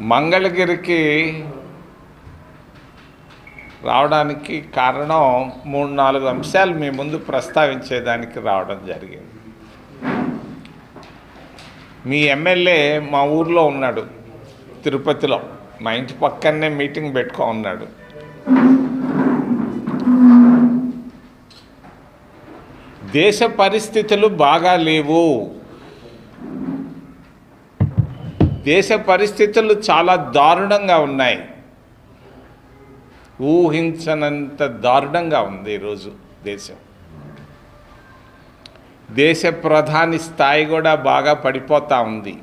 మంగళగిరికి రావడానికి కారణం మూడు నాలుగు అంశాలు మీ ముందు ప్రస్తావించేదానికి రావడం జరిగింది. మీ ఎమ్మెల్యే మా ఊర్లో ఉన్నాడు తిరుపతిలో. మా ఇంటి పక్కనే మీటింగ్ పెట్టుకో ఉన్నాడు. దేశ పరిస్థితులు బాగా లేవు. దేశ పరిస్థితులు చాలా దారుణంగా ఉన్నాయి. ఊహించనంత దారుణంగా ఉంది ఈరోజు దేశం. దేశ ప్రధాని స్థాయి కూడా బాగా పడిపోతూ ఉంది.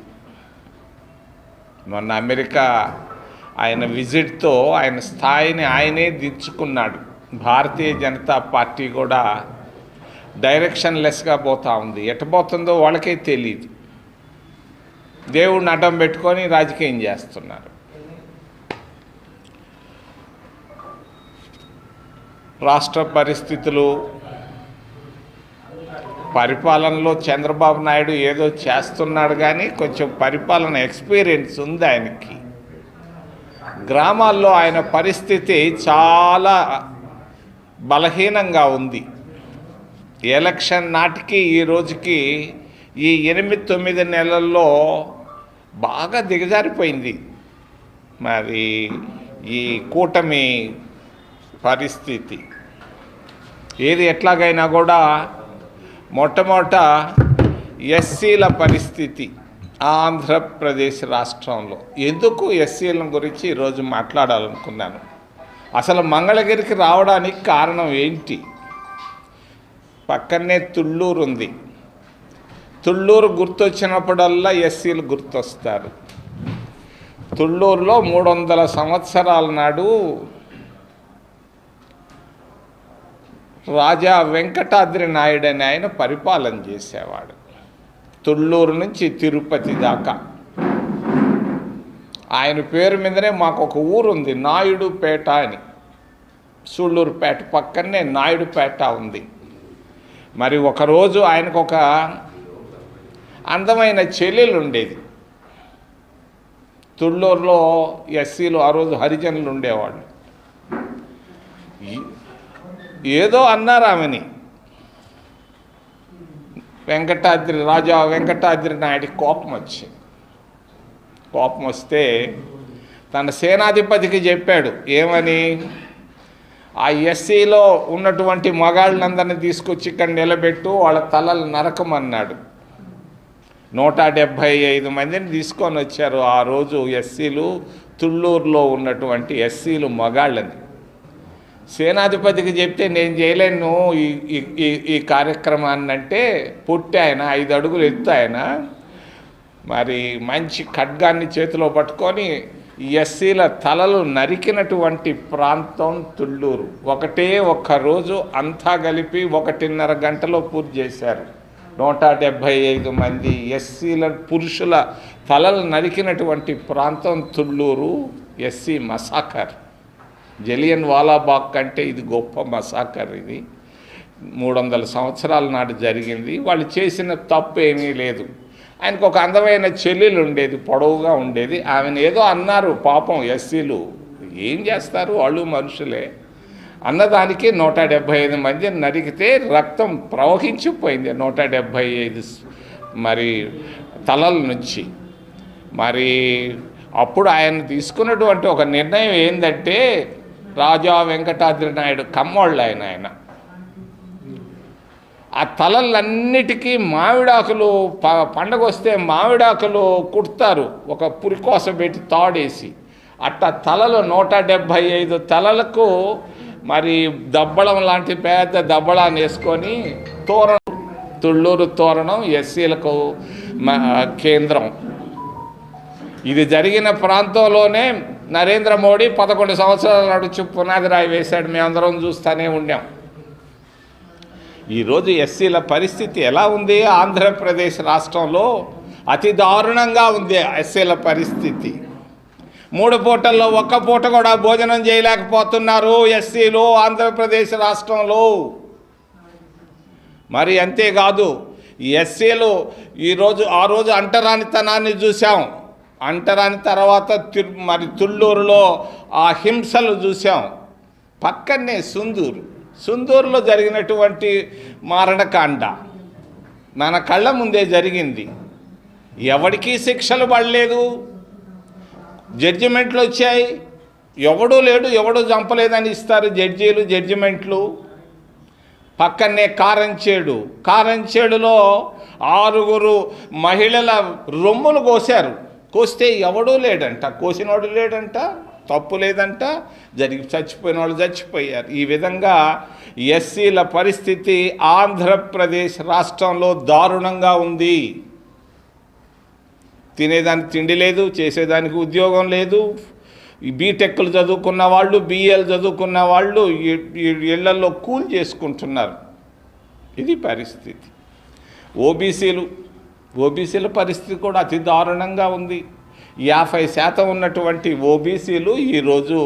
మొన్న అమెరికా ఆయన విజిట్తో ఆయన స్థాయిని ఆయనే దించుకున్నాడు. భారతీయ జనతా పార్టీ కూడా డైరెక్షన్ లెస్గా పోతూ ఉంది. ఎట్టబోతుందో వాళ్ళకే తెలియదు దేవుడిని అడ్డం పెట్టుకొని రాజకీయం చేస్తున్నారు. రాష్ట్ర పరిస్థితులు పరిపాలనలో చంద్రబాబు నాయుడు ఏదో చేస్తున్నాడు కానీ కొంచెం పరిపాలన ఎక్స్పీరియన్స్ ఉంది ఆయనకి. గ్రామాల్లో ఆయన పరిస్థితి చాలా బలహీనంగా ఉంది. ఎలక్షన్ నాటికి ఈ రోజుకి ఈ ఎనిమిది తొమ్మిది నెలల్లో బాగా దిగజారిపోయింది. మరి ఈ కూటమి పరిస్థితి. ఏది ఎట్లాగైనా కూడా మొట్టమొదట ఎస్సీల పరిస్థితి ఆంధ్రప్రదేశ్ రాష్ట్రంలో. ఎందుకు ఎస్సీల గురించి ఈరోజు మాట్లాడాలనుకున్నాను? అసలు మంగళగిరికి రావడానికి కారణం ఏంటి? పక్కనే తుళ్ళూరు ఉంది తుళ్ళూరు గుర్తొచ్చినప్పుడల్లా ఎస్సీలు గుర్తొస్తారు. తుళ్ళూరులో మూడు వందల సంవత్సరాల నాడు రాజా వెంకటాద్రి నాయుడు అని ఆయన పరిపాలన చేసేవాడు. తుళ్ళూరు నుంచి తిరుపతి దాకా. ఆయన పేరు మీదనే మాకు ఒక ఊరు ఉంది నాయుడుపేట అని. సూళ్ళూరుపేట పక్కనే నాయుడుపేట ఉంది. మరి ఒకరోజు ఆయనకు ఒక అందమైన చెల్లెలు ఉండేది. తుళ్ళూరులో ఎస్సీలు ఆ రోజు హరిజనులు ఉండేవాళ్ళు. ఏదో అన్నారు ఆమెని. వెంకటాద్రి రాజా వెంకటాద్రి నాయుడికి కోపం వచ్చింది కోపం వస్తే తన సేనాధిపతికి చెప్పాడు ఏమని? ఆ ఎస్సీలో ఉన్నటువంటి మగాళ్ళందరినీ తీసుకొచ్చి ఇక్కడ నిలబెట్టు వాళ్ళ తలలు నరకమన్నాడు. నూట డెబ్భై ఐదు మందిని తీసుకొని వచ్చారు. ఆ రోజు ఎస్సీలు తుళ్ళూరులో ఉన్నటువంటి ఎస్సీలు మగాళ్ళని. సేనాధిపతికి చెప్తే నేను చేయలేను ఈ ఈ- కార్యక్రమాన్ని అంటే పుట్టి ఆయన ఐదు అడుగులు ఎత్తు ఆయన. మరి మంచి ఖడ్గాన్ని చేతిలో పట్టుకొని ఎస్సీల తలలు నరికినటువంటి ప్రాంతం తుళ్ళూరు. ఒకటే ఒక్క రోజు అంతా కలిపి ఒకటిన్నర గంటలో పూర్తి చేశారు. నూట డెబ్భై ఐదు మంది ఎస్సీల పురుషుల తలలు నరికినటువంటి ప్రాంతం తుళ్ళూరు ఎస్సీ మసాకర్. జలియన్ వాలాబాగ్ కంటే ఇది గొప్ప మసాకర్ ఇది. మూడు వందల సంవత్సరాల నాటి జరిగింది. వాళ్ళు చేసిన తప్పు ఏమీ లేదు. ఆయనకు ఒక అందమైన చెల్లెలు ఉండేది పొడవుగా ఉండేది. ఆమెను ఏదో అన్నారు పాపం ఎస్సీలు. ఏం చేస్తారు? వాళ్ళు మనుషులే. అన్నదానికి నూట డెబ్భై ఐదు మంది నరికితే రక్తం ప్రవహించిపోయింది నూట డెబ్భై ఐదు మరి తలల నుంచి. మరి అప్పుడు ఆయన తీసుకున్నటువంటి ఒక నిర్ణయం ఏంటంటే రాజా వెంకటాద్రి నాయుడు కమ్మోళ్ళు ఆయన ఆయన. ఆ తలలన్నిటికీ మామిడాకులు ప పండగ వస్తే మామిడాకులు కుడతారు. ఒక పురికోస పెట్టి తాడేసి. అట్ట తలలు నూట డెబ్భై ఐదు తలలకు మరి దబ్బళం లాంటి పెద్ద దబ్బళాన్ని వేసుకొని తోరణం తుళ్ళూరు తోరణం ఎస్సీలకు కేంద్రం. ఇది జరిగిన ప్రాంతంలోనే నరేంద్ర మోడీ పదకొండు సంవత్సరాల నడుచు పునాది రాయి వేశాడు. మేమందరం చూస్తూనే ఉండాం. ఈరోజు ఎస్సీల పరిస్థితి ఎలా ఉంది? ఆంధ్రప్రదేశ్ రాష్ట్రంలో అతి దారుణంగా ఉంది ఎస్సీల పరిస్థితి. మూడు పూటల్లో ఒక్క పూట కూడా భోజనం చేయలేకపోతున్నారు ఎస్సీలు ఆంధ్రప్రదేశ్ రాష్ట్రంలో. మరి అంతేకాదు ఎస్సీలు ఈరోజు ఆ రోజు అంటరానితనాన్ని చూసాం అంటరాని తర్వాత తిరు మరి తుళ్ళూరులో ఆ హింసలు చూసాం పక్కనే సుందూరు. సుందూరులో జరిగినటువంటి మారణకాండ. మన కళ్ళ ముందే జరిగింది. ఎవడికీ శిక్షలు పడలేదు. జడ్జిమెంట్లు వచ్చాయి. ఎవడూ లేడు ఎవడూ చంపలేదని ఇస్తారు జడ్జీలు జడ్జిమెంట్లు. పక్కనే కారంచేడు. కారంచేడులో ఆరుగురు మహిళల రొమ్ములు కోసారు కోస్తే ఎవడూ లేడంట. కోసినోడు లేడంట తప్పు లేదంట జరిగి చచ్చిపోయిన వాళ్ళు చచ్చిపోయారు. ఈ విధంగా ఎస్సీల పరిస్థితి ఆంధ్రప్రదేశ్ రాష్ట్రంలో దారుణంగా ఉంది. తినేదానికి తిండి లేదు చేసేదానికి ఉద్యోగం లేదు. బీటెక్లు చదువుకున్న వాళ్ళు బీఏలు చదువుకున్న వాళ్ళు ఇళ్ళలో కూల్ చేసుకుంటున్నారు. ఇది పరిస్థితి. ఓబీసీలు ఓబీసీల పరిస్థితి కూడా అతి దారుణంగా ఉంది. యాభై శాతం ఉన్నటువంటి ఓబీసీలు ఈరోజు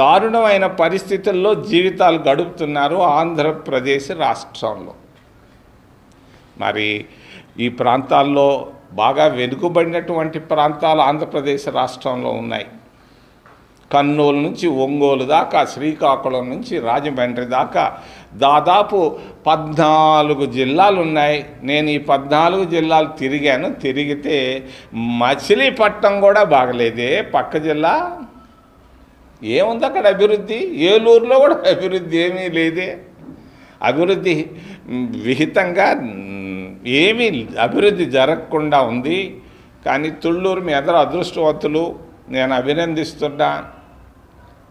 దారుణమైన పరిస్థితుల్లో జీవితాలు గడుపుతున్నారు ఆంధ్రప్రదేశ్ రాష్ట్రంలో. మరి ఈ ప్రాంతాల్లో బాగా వెనుకబడినటువంటి ప్రాంతాలు ఆంధ్రప్రదేశ్ రాష్ట్రంలో ఉన్నాయి. కర్నూలు నుంచి ఒంగోలు దాకా శ్రీకాకుళం నుంచి రాజమండ్రి దాకా దాదాపు పద్నాలుగు జిల్లాలు ఉన్నాయి నేను ఈ పద్నాలుగు జిల్లాలు తిరిగాను. తిరిగితే మచిలీపట్నం కూడా బాగలేదే. పక్క జిల్లా ఏముంది అక్కడ అభివృద్ధి? ఏలూరులో కూడా అభివృద్ధి ఏమీ లేదే. అభివృద్ధి విహితంగా ఏమీ అభివృద్ధి జరగకుండా ఉంది. కానీ తుళ్ళూరు మీ అందరూ అదృష్టవంతులు. నేను అభినందిస్తున్నా.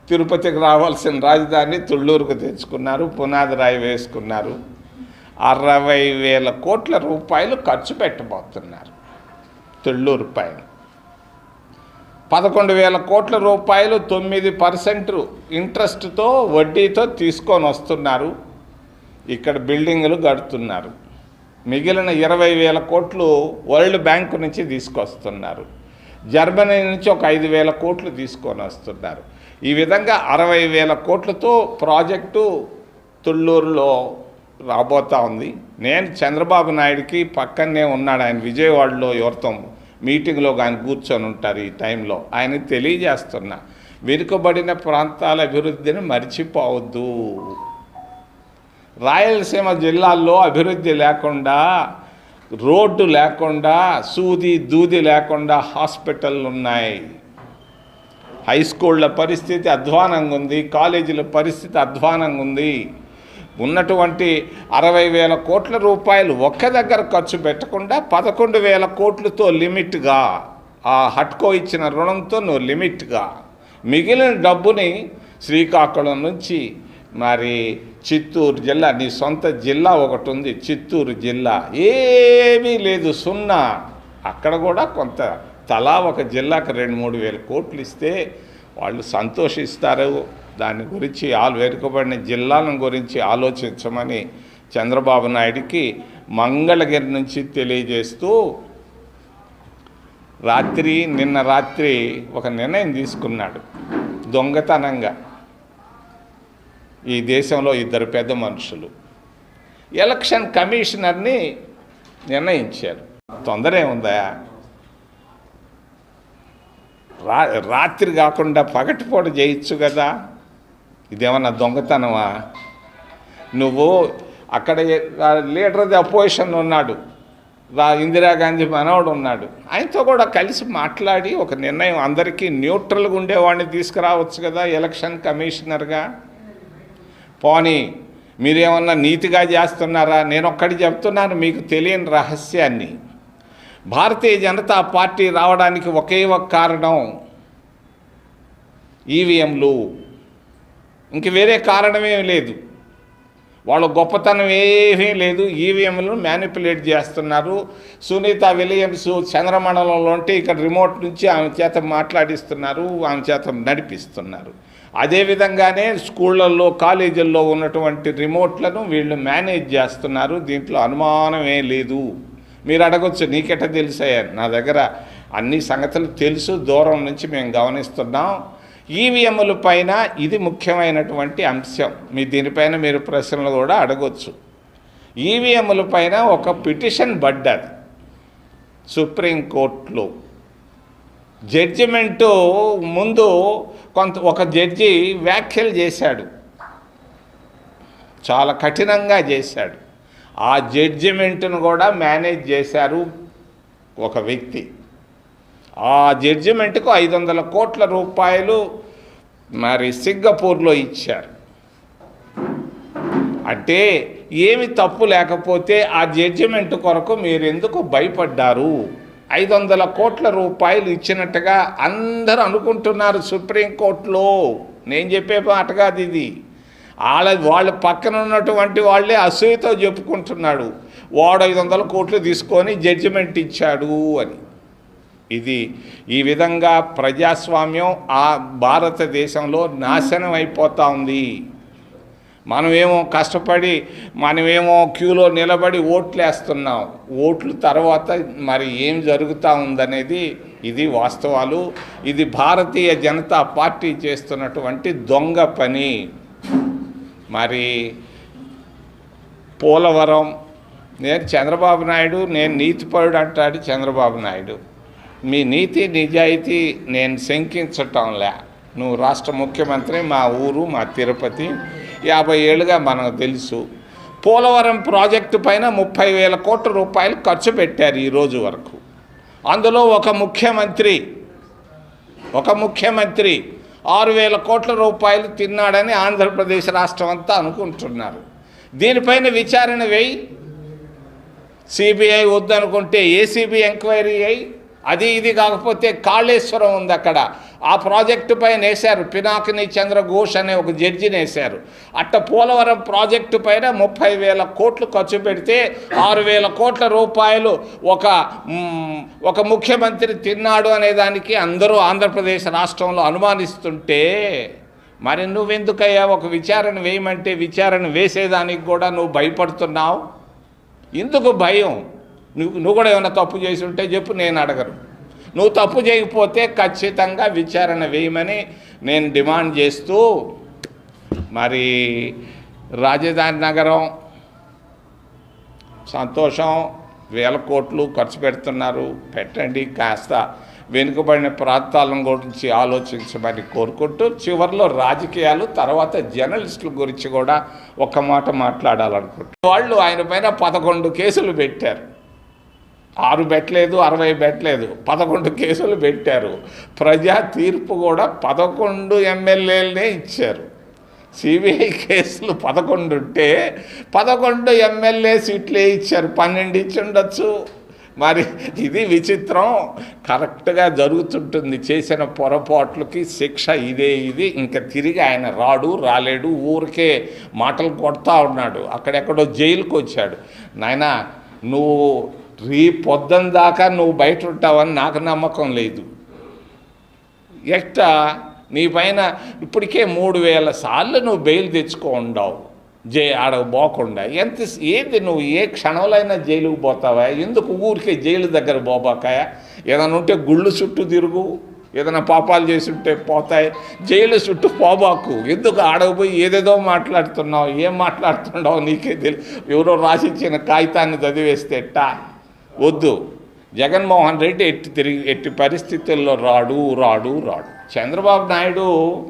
తిరుపతికి రావాల్సిన రాజధాని తుళ్ళూరుకు తెచ్చుకున్నారు. పునాది రాయి వేసుకున్నారు. అరవై వేల కోట్ల రూపాయలు ఖర్చు పెట్టబోతున్నారు తుళ్ళూరు పైన. పదకొండు వేల కోట్ల రూపాయలు తొమ్మిది పర్సెంట్ ఇంట్రెస్ట్తో వడ్డీతో తీసుకొని వస్తున్నారు. ఇక్కడ బిల్డింగులు కడుతున్నారు. మిగిలిన ఇరవై వేల కోట్లు వరల్డ్ బ్యాంకు నుంచి తీసుకొస్తున్నారు. జర్మనీ నుంచి ఒక ఐదు వేల కోట్లు తీసుకొని వస్తున్నారు. ఈ విధంగా అరవై వేల కోట్లతో ప్రాజెక్టు తుళ్ళూరులో రాబోతా ఉంది. నేను చంద్రబాబు నాయుడికి పక్కనే ఉన్నాడు. ఆయన విజయవాడలో ఎవరితో మీటింగ్లో ఆయన కూర్చొని ఉంటారు ఈ టైంలో. ఆయన తెలియజేస్తున్నా వెనుకబడిన ప్రాంతాల అభివృద్ధిని మర్చిపోవద్దు. రాయలసీమ జిల్లాల్లో అభివృద్ధి లేకుండా రోడ్డు లేకుండా సూది దూది లేకుండా హాస్పిటళ్ళు ఉన్నాయి. హై స్కూళ్ళ పరిస్థితి అధ్వానంగా ఉంది కాలేజీల పరిస్థితి అధ్వానంగా ఉంది. ఉన్నటువంటి అరవై వేల కోట్ల రూపాయలు ఒక్క దగ్గర ఖర్చు పెట్టకుండా పదకొండు వేల కోట్లతో లిమిట్గా ఆ హట్కో ఇచ్చిన రుణంతో నువ్వు లిమిట్గా. మిగిలిన డబ్బుని శ్రీకాకుళం నుంచి మరి చిత్తూరు జిల్లా నీ సొంత జిల్లా ఒకటి ఉంది చిత్తూరు జిల్లా. ఏమీ లేదు సున్నా. అక్కడ కూడా కొంత తలా ఒక జిల్లాకు రెండు మూడు వేల కోట్లు ఇస్తే వాళ్ళు సంతోషిస్తారు. దాని గురించి ఆలు వెనుకబడిన జిల్లాలను గురించి ఆలోచించమని చంద్రబాబు నాయుడికి మంగళగిరి నుంచి తెలియజేస్తూ రాత్రి నిన్న రాత్రి ఒక నిర్ణయం తీసుకున్నాడు. దొంగతనంగా. ఈ దేశంలో ఇద్దరు పెద్ద మనుషులు. ఎలక్షన్ కమిషనర్ని నిర్ణయించారు. తొందర ఏముందా రా రాత్రి కాకుండా పగటిపూట చేయొచ్చు కదా. ఇదేమన్నా దొంగతనమా? నువ్వు అక్కడ లీడర్ ది అపోజిషన్ ఉన్నాడు. రా ఇందిరాగాంధీ మనవడు ఉన్నాడు. ఆయనతో కూడా కలిసి మాట్లాడి ఒక నిర్ణయం అందరికీ న్యూట్రల్గా ఉండేవాడిని తీసుకురావచ్చు కదా ఎలక్షన్ కమిషనర్గా. పోనీ మీరేమన్నా నీతిగా చేస్తున్నారా? నేను ఒక్కటి చెప్తున్నాను మీకు తెలియని రహస్యాన్ని. భారతీయ జనతా పార్టీ రావడానికి ఒకే ఒక కారణం ఈవీఎంలు. ఇంక వేరే కారణమేమి లేదు. వాళ్ళ గొప్పతనం ఏమీ లేదు. ఈవీఎంలు మ్యానిపులేట్ చేస్తున్నారు. సునీత విలియమ్స్ చంద్రమండలంలో ఉంటే ఇక్కడ రిమోట్ నుంచి ఆమె చేత మాట్లాడిస్తున్నారు ఆమె చేత నడిపిస్తున్నారు. అదేవిధంగానే స్కూళ్ళల్లో కాలేజీల్లో ఉన్నటువంటి రిమోట్లను వీళ్ళు మేనేజ్ చేస్తున్నారు. దీంట్లో అనుమానమే లేదు. మీరు అడగొచ్చు నీకెట తెలిసాయా నా దగ్గర అన్ని సంగతులు తెలుసు. దూరం నుంచి మేము గమనిస్తున్నాం. ఈవీఎంల పైన ఇది ముఖ్యమైనటువంటి అంశం. మీ దీనిపైన మీరు ప్రశ్నలు కూడా అడగొచ్చు. ఈవీఎంల పైన ఒక పిటిషన్ పడ్డది సుప్రీంకోర్టులో జడ్జిమెంటు ముందు కొంత ఒక జడ్జి వ్యాఖ్యలు చేశాడు. చాలా కఠినంగా చేశాడు. ఆ జడ్జిమెంట్ను కూడా మేనేజ్ చేశారు ఒక వ్యక్తి. ఆ జడ్జిమెంట్కు ఐదు వందల కోట్ల రూపాయలు మరి సింగపూర్లో ఇచ్చారు. అంటే ఏమి తప్పు లేకపోతే ఆ జడ్జిమెంట్ కొరకు మీరు ఎందుకు భయపడ్డారు? ఐదు వందల కోట్ల రూపాయలు ఇచ్చినట్టుగా అందరూ అనుకుంటున్నారు సుప్రీంకోర్టులో నేను చెప్పే మాట కాదు ఇది. వాళ్ళ వాళ్ళ పక్కన ఉన్నటువంటి వాళ్ళే అసూయతో చెప్పుకుంటున్నాడు. వాడు ఐదు వందల కోట్లు తీసుకొని జడ్జిమెంట్ ఇచ్చాడు అని. ఇది ఈ విధంగా ప్రజాస్వామ్యం ఆ భారతదేశంలో నాశనం అయిపోతూ ఉంది. మనమేమో కష్టపడి మనమేమో క్యూలో నిలబడి ఓట్లు వేస్తున్నాం ఓట్లు తర్వాత మరి ఏం జరుగుతూ ఉందనేది ఇది వాస్తవాలు. ఇది భారతీయ జనతా పార్టీ చేస్తున్నటువంటి దొంగ పని. మరి పోలవరం నేను చంద్రబాబు నాయుడు నేను నీతిపరుడు అంటాడు చంద్రబాబు నాయుడు. మీ నీతి నిజాయితీ నేను శంకించటంలే. నువ్వు రాష్ట్ర ముఖ్యమంత్రి మా ఊరు మా తిరుపతి యాభై ఏళ్ళుగా మనకు తెలుసు. పోలవరం ప్రాజెక్టు పైన ముప్పై వేల కోట్ల రూపాయలు ఖర్చు పెట్టారు ఈ రోజు వరకు. అందులో ఒక ముఖ్యమంత్రి ఒక ముఖ్యమంత్రి ఆరు వేల కోట్ల రూపాయలు తిన్నాడని ఆంధ్రప్రదేశ్ రాష్ట్రం అంతా అనుకుంటున్నారు. దీనిపైన విచారణ వేయి. సిబిఐ వద్దనుకుంటే ఏసీబీ ఎంక్వైరీ అయ్యి అది ఇది కాకపోతే కాళేశ్వరం ఉంది అక్కడ. ఆ ప్రాజెక్టు పైన వేశారు. పినాకిని చంద్రఘోష్ అనే ఒక జడ్జిని వేశారు. అట్ట పోలవరం ప్రాజెక్టు పైన ముప్పై వేల కోట్లు ఖర్చు పెడితే ఆరు వేల కోట్ల రూపాయలు ఒక ఒక ముఖ్యమంత్రి తిన్నాడు అనే దానికి అందరూ ఆంధ్రప్రదేశ్ రాష్ట్రంలో అనుమానిస్తుంటే మరి నువ్వెందుకయ్యా ఒక విచారణ వేయమంటే విచారణ వేసేదానికి కూడా నువ్వు భయపడుతున్నావు? ఎందుకు భయం? నువ్వు నువ్వు కూడా ఏమైనా తప్పు చేసి ఉంటే చెప్పు నేను అడగరు నువ్వు తప్పు చేయకపోతే ఖచ్చితంగా విచారణ వేయమని నేను డిమాండ్ చేస్తూ మరి రాజధాని నగరం సంతోషం వేల కోట్లు ఖర్చు పెడుతున్నారు. పెట్టండి కాస్త వెనుకబడిన ప్రాంతాలను గురించి ఆలోచించమని కోరుకుంటూ చివరిలో రాజకీయాలు తర్వాత జర్నలిస్టుల గురించి కూడా ఒక మాట మాట్లాడాలనుకుంటున్నారు వాళ్ళు ఆయన పైన పదకొండు కేసులు పెట్టారు. ఆరు పెట్టలేదు అరవై పెట్టలేదు పదకొండు కేసులు పెట్టారు. ప్రజా తీర్పు కూడా పదకొండు ఎమ్మెల్యేలనే ఇచ్చారు. సిబిఐ కేసులు పదకొండు ఉంటే పదకొండు ఎమ్మెల్యే సీట్లే ఇచ్చారు. పన్నెండు ఇచ్చి ఉండొచ్చు. మరి ఇది విచిత్రం. కరెక్ట్గా జరుగుతుంటుంది. చేసిన పొరపాట్లకి శిక్ష ఇదే ఇది. ఇంకా తిరిగి ఆయన రాడు రాలేడు ఊరికే మాటలు కొడతా ఉన్నాడు. అక్కడెక్కడో జైలుకు వచ్చాడు నాయనా నువ్వు రేపు పొద్దున దాకా నువ్వు బయట ఉంటావని నాకు నమ్మకం లేదు. ఎట్ట నీ పైన ఇప్పటికే మూడు వేల సార్లు నువ్వు బెయిల్ తెచ్చుకో ఉండవు. జై ఆడ పోకుండా. ఎంత ఏంది నువ్వు? ఏ క్షణంలో అయినా జైలుకు పోతావా? ఎందుకు ఊరికే జైలు దగ్గర పోబాకాయా? ఏదైనా ఉంటే గుళ్ళు చుట్టూ తిరుగు. ఏదైనా పాపాలు చేసి ఉంటే పోతాయి. జైలు చుట్టూ పోబాకు. ఎందుకు ఆడకపోయి ఏదేదో మాట్లాడుతున్నావు? ఏం మాట్లాడుతున్నావు నీకే తెలియదు ఎవరో రాసిచ్చిన కాగితాన్ని చదివేస్తే ఎట్టా? వద్దు. జగన్మోహన్ రెడ్డి ఎట్టి తిరిగి ఎట్టి పరిస్థితుల్లో రాడు రాడు రాడు. చంద్రబాబు నాయుడు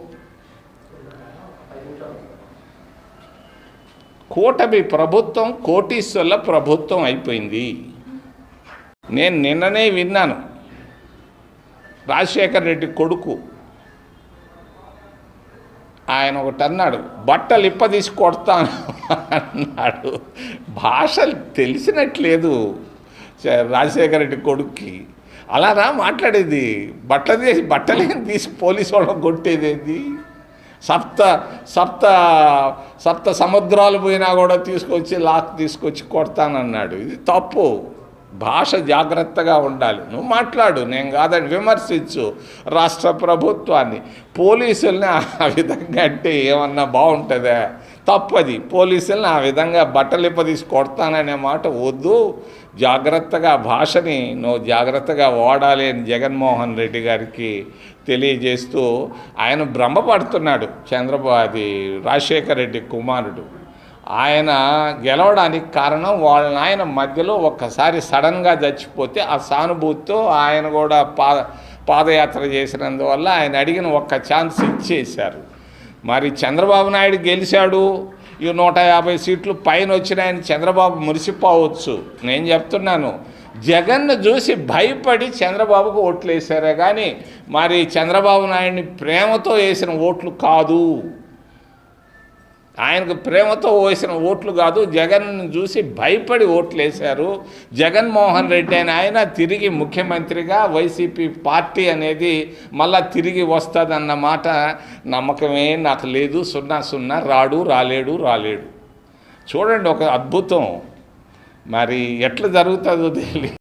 కూటమి ప్రభుత్వం కోటీశ్వర్ల ప్రభుత్వం అయిపోయింది. నేను నిన్ననే విన్నాను. రాజశేఖర్ రెడ్డి కొడుకు. ఆయన ఒకటి అన్నాడు బట్టలు ఇప్ప తీసి కొడతాను అన్నాడు. భాష తెలిసినట్లేదు. రాజశేఖర రెడ్డి కొడుక్కి. అలానా మాట్లాడేది. బట్టలు తీసి బట్టలేని తీసి పోలీసు వాళ్ళని కొట్టేదేది? సప్త సప్త సప్త సముద్రాలు పోయినా కూడా తీసుకొచ్చి లాక్ తీసుకొచ్చి కొడతానన్నాడు. ఇది తప్పు. భాష జాగ్రత్తగా ఉండాలి. నువ్వు మాట్లాడు. నేను కాదని విమర్శించు రాష్ట్ర ప్రభుత్వాన్ని. పోలీసుల్ని ఆ విధంగా అంటే ఏమన్నా బాగుంటుందా? తప్పది. పోలీసుల్ని ఆ విధంగా బట్టలు తీసి కొడతాననే మాట వద్దు. జాగ్రత్తగా భాషని నువ్వు జాగ్రత్తగా వాడాలి అని జగన్మోహన్ రెడ్డి గారికి తెలియజేస్తూ ఆయన భ్రమపడుతున్నాడు చంద్రబాబు అది రాజశేఖర రెడ్డి కుమారుడు. ఆయన గెలవడానికి కారణం వాళ్ళ నాయన మధ్యలో ఒక్కసారి సడన్గా చచ్చిపోతే ఆ సానుభూతితో ఆయన కూడా పా పాదయాత్ర చేసినందువల్ల ఆయన అడిగిన ఒక్క ఛాన్స్ ఇచ్చేశారు. మరి చంద్రబాబు నాయుడు గెలిచాడు. ఈ నూట యాభై సీట్లు పైన వచ్చినాయని చంద్రబాబు మురిసిపోవచ్చు. నేను చెప్తున్నాను. జగన్ను చూసి భయపడి చంద్రబాబుకు ఓట్లు వేశారే కానీ మరి చంద్రబాబు నాయుడిని ప్రేమతో వేసిన ఓట్లు కాదు. ఆయనకు ప్రేమతో వేసిన ఓట్లు కాదు. జగన్ను చూసి భయపడి ఓట్లు వేశారు జగన్మోహన్ రెడ్డి అని ఆయన తిరిగి ముఖ్యమంత్రిగా వైసీపీ పార్టీ అనేది మళ్ళా తిరిగి వస్తుందన్న మాట నమ్మకమే నాకు లేదు. సున్నా సున్నా రాడు రాలేడు రాలేడు. చూడండి ఒక అద్భుతం. మరి ఎట్లా జరుగుతుందో తెలియదు.